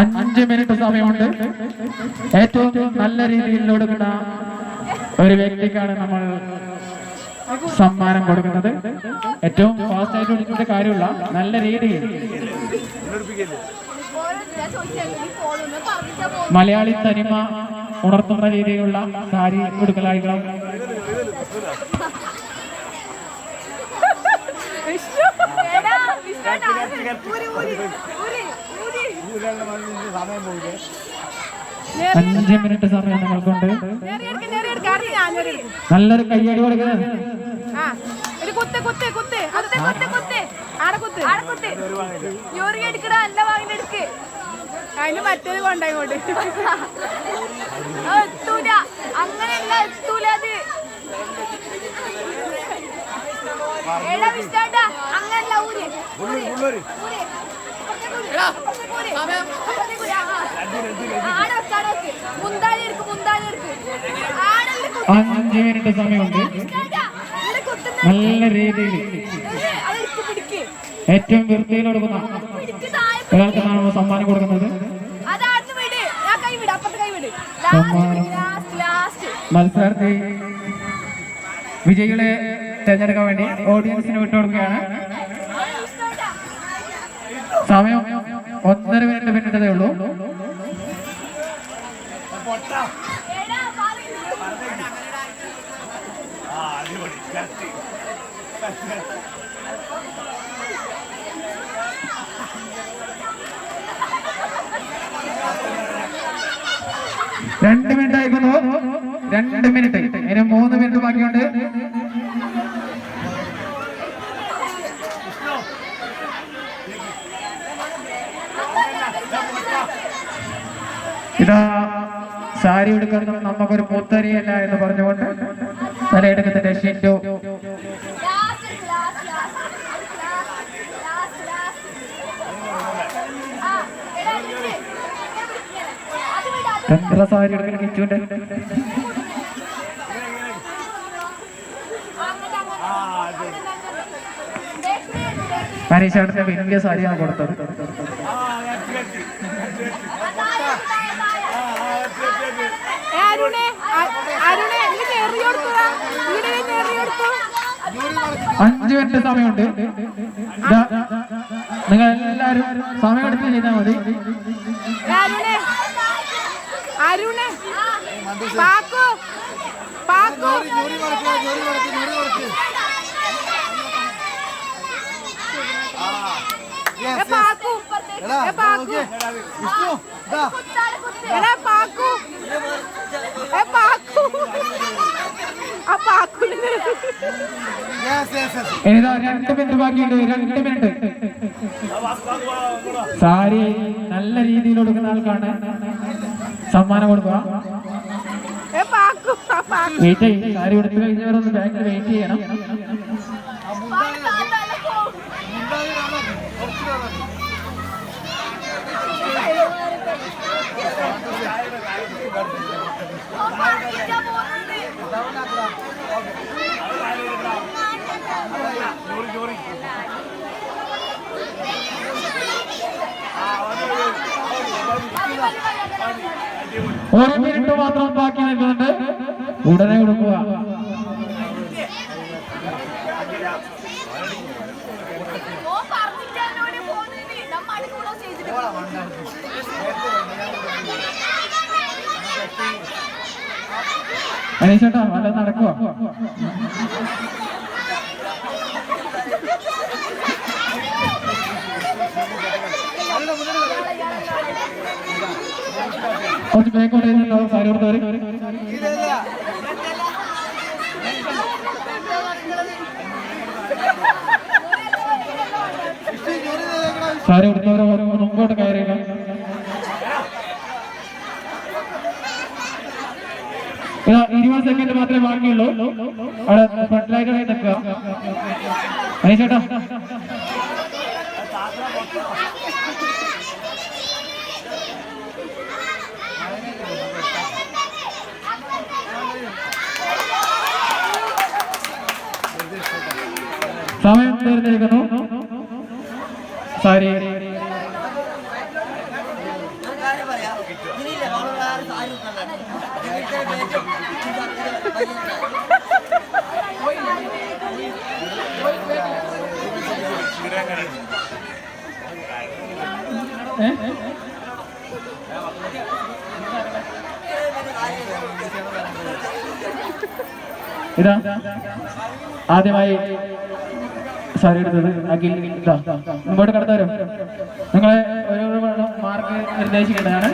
അഞ്ച് മിനിറ്റ് സമയമുണ്ട്. ഏറ്റവും നല്ല രീതിയിൽ ഒടുക്കുന്ന ഒരു വ്യക്തിക്കാണ് നമ്മൾ സമ്മാനം കൊടുക്കുന്നത്. ഏറ്റവും ഫാസ്റ്റ് ആയിട്ട് വിളിച്ചിട്ട് കാര്യമുള്ള നല്ല രീതിയിൽ. മലയാളി തനിമ ഉണർത്തുന്ന രീതിയിലുള്ള സാരി കൊടുക്കലായികളും അഞ്ച് മിനിറ്റ് സമയം നിങ്ങൾക്കുണ്ട്. നല്ലൊരു കയ്യടി കൊടുക്കുന്നത് ഒരു കുത്ത് കുത്ത് കുത്ത്. കുത്ത് കുത്ത് കുത്ത്. ആടെ കുത്ത്. ആടെ കുത്ത്. യൂറി എടുക്കട അല്ല വാങ്ങി എടുക്ക്. അതിന് മറ്റേത് കൊണ്ടായിങ്ങോട്ട് എത്തൂല. അങ്ങനെയല്ല എത്തൂല അത്. എടാ വിഷ്ണുട്ടാ അങ്ങനല്ല ഊര് ഊര് ഊര് അപ്പുറത്തേക്ക് ഊര്. അപ്പുറത്തേക്ക് ഊര്. ആ, ആ. ആടെ വെക്ക്, ആടെ വെക്ക്. മുന്താണി എടുക്ക് മുന്താണി എടുക്ക് ആടല്ലേ കുത്ത് അഞ്ച് മിനിറ്റ് സമയമുണ്ട്. നല്ല രീതിയിൽ. ഏറ്റവും വൃത്തിയിൽ കൊടുക്കുന്ന നമ്മൾ സമ്മാനം കൊടുക്കുന്നത്? മത്സരാർത്ഥി വിജയികളെ തിരഞ്ഞെടുക്കാൻ വേണ്ടി ഓഡിയൻസിന് വിട്ടുകൊടുക്കുകയാണ്. സമയം ഒന്നര മിനിറ്റ് പിന്നിട്ടതേ ഉള്ളൂ. രണ്ട് മിനിറ്റ് ആയിക്കുന്നു. രണ്ട് മിനിറ്റ് ഇനി മൂന്ന് മിനിറ്റ് ബാക്കിയുണ്ട്. ഇതാ സാരി എടുക്കുന്നത് നമുക്കൊരു പുത്തരിയല്ല എന്ന് പറഞ്ഞുകൊണ്ട് തലയെടുക്കത്തിന്റെ വിട് സാരി വലിയ സാരിയാണ് കൊടുത്തത്. അഞ്ചു മിനിറ്റ് സമയമുണ്ട്. നിങ്ങൾ എല്ലാവരും സമയം എടുത്ത് ചെയ്താൽ മതി ഏ, പാക്കൂ അരുണേ പാക്കു പാക്കു ഏ, പാക്കു ഏ, പാക്കു എടാ പാക്കു ഏ പാക്കു ആ പാക്കുവിന് ഏതാ രണ്ട് മിനിറ്റ് ബാക്കിയുണ്ട് രണ്ട് മിനിറ്റ് സാരി നല്ല രീതിയിൽ കൊടുക്കുന്ന ആൾക്കാണ്. സമ്മാനം കൊടുക്കുക. ഏ പാക്കു ആ വെയിറ്റ് ചെയ്യും. സാരി കൊടുത്തു കഴിഞ്ഞവരൊന്ന് ബാങ്കിൽ വെയിറ്റ് ചെയ്യണം. ഒരു മിനിറ്റ് മാത്രം ബാക്കി നിൽക്കുന്നുണ്ട്. ഉടനെ കൊടുക്കുക. അനീഷേട്ടാ വല്ല നടക്കുക ബാക്കോട്ട് ചെയ്യുന്നുണ്ടാവും സാരി കൊടുത്തവര് സാരി കൊടുത്തവര് മുമ്പോട്ട് കയറിയില്ല ഇരുപത് സെക്കൻഡ് മാത്രമേ ബാക്കിയുള്ളൂ അവിടെ ഫ്രണ്ടിലായിട്ട് നിൽക്കുക അനീഷേട്ടാ സമയം തീർന്നിരിക്കുന്നു സാരി. ഇതാ. ആദ്യമായി സാരി എടുത്തത്. അഖിൽ മുമ്പോട്ട് കടന്നു വരും നിങ്ങളെ ഓരോ മാർക്ക് നിർദ്ദേശിക്കേണ്ടതാണ്.